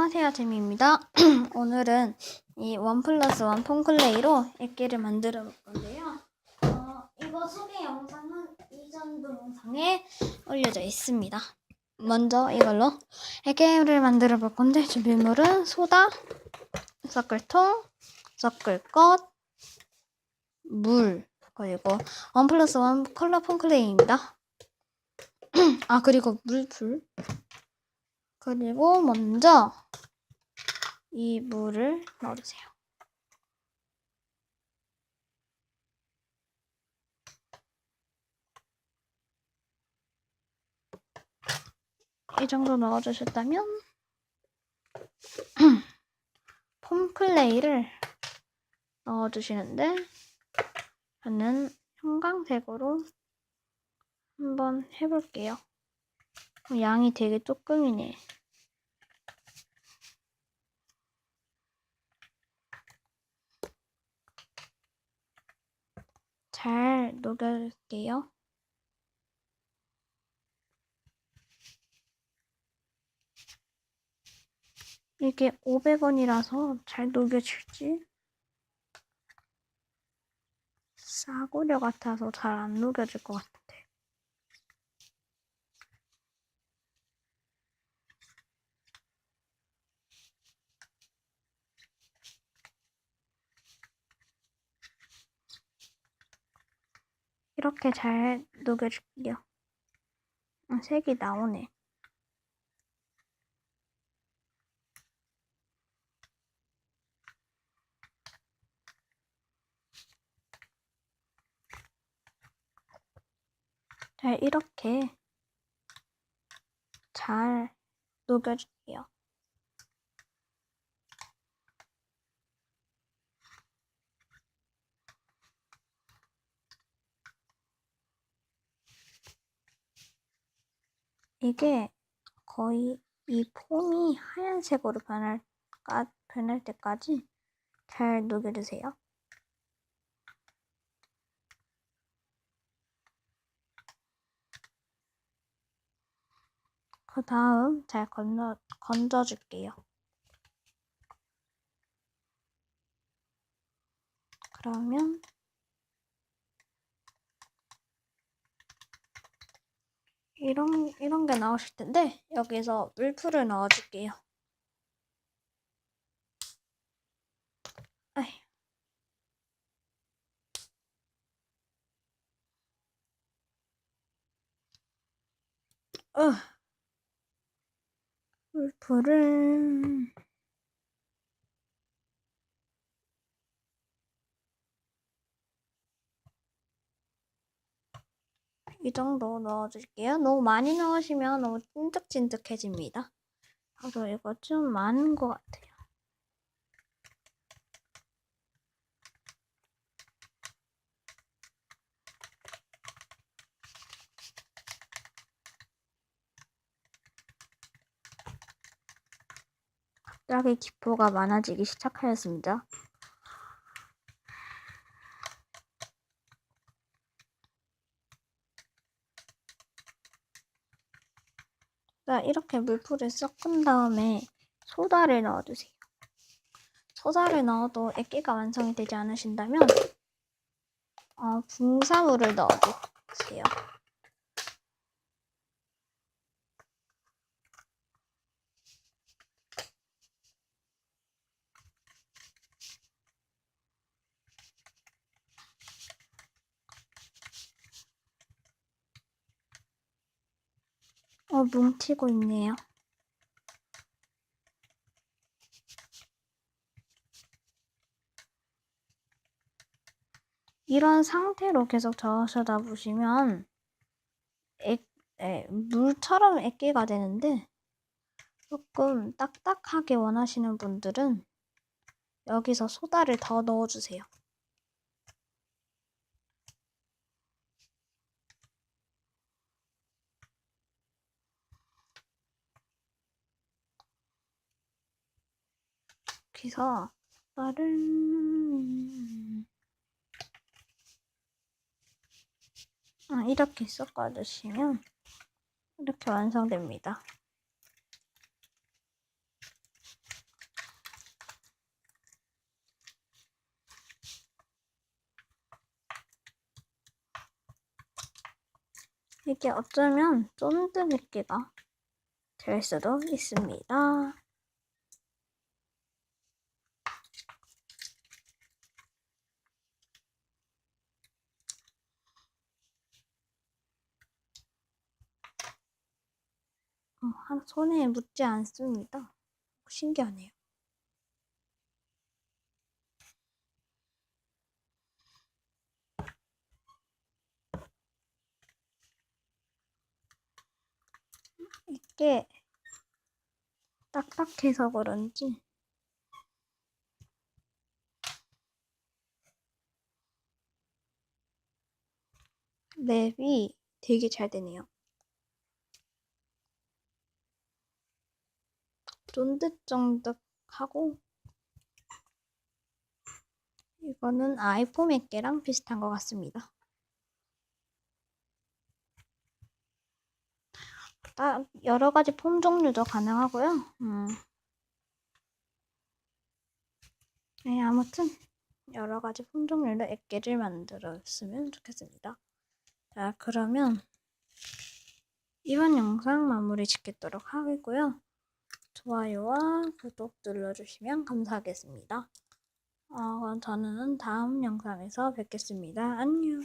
안녕하세요 재미입니다. 오늘은 이 원 플러스 원 폼클레이로 액기를 만들어 볼 건데요. 어, 이거 소개 영상은 이전 동영상에 올려져 있습니다. 먼저 이걸로 액기를 만들어 볼 건데 준비물은 소다, 섞을통, 섞을것, 물. 그리고 원 플러스 원 컬러 폼클레이입니다. 아 그리고 물풀 그리고 먼저 이 물을 넣어주세요. 이 정도 넣어주셨다면 폼클레이를 넣어주시는데 저는 형광색으로 한번 해볼게요. 어, 양이 되게 조금이네. 잘 녹여줄게요. 이게 500원이라서 잘 녹여질지 싸구려 같아서 잘 안 녹여질 것 같은데. 이렇게 잘 녹여줄게요. 아, 색이 나오네. 자, 이렇게 잘 녹여줄게요. 이게 거의 이 폼이 하얀색으로 변할, 까, 변할 때까지 잘 녹여주세요. 그 다음 잘 건져, 건져줄게요. 그러면 이런, 이런 게 나오실 텐데 여기서 물풀을 넣어줄게요. 어. 물풀을 이 정도 넣어줄게요. 너무 많이 넣으시면 너무 찐득찐득해집니다. 저도 이거 좀 많은 것 같아요. 갑자기 기포가 많아지기 시작하였습니다. 이렇게 물풀을 섞은 다음에 소다를 넣어주세요. 소다를 넣어도 액기가 완성이 되지 않으신다면 어, 붕사물을 넣어주세요. 어, 뭉치고 있네요. 이런 상태로 계속 저으셔다 보시면 액, 에, 물처럼 액기가 되는데 조금 딱딱하게 원하시는 분들은 여기서 소다를 더 넣어주세요. 그래서 빠른 아, 이렇게 섞어주시면 이렇게 완성됩니다. 이게 어쩌면 쫀득 느끼가 될 수도 있습니다. 손에 묻지 않습니다. 신기하네요. 이게 딱딱해서 그런지 랩이 되게 잘 되네요. 쫀득쫀득하고 이거는 아이폰 몇 개랑 비슷한 것 같습니다. 따, 여러 가지 폼 종류도 가능하고요. 음. 네, 아무튼 여러 가지 폼 종류로 액계를 만들었으면 좋겠습니다. 자, 그러면 이번 영상 마무리 짓겠도록 하겠고요. 좋아요와 구독 눌러주시면 감사하겠습니다. 어, 저는 다음 영상에서 뵙겠습니다. 안녕.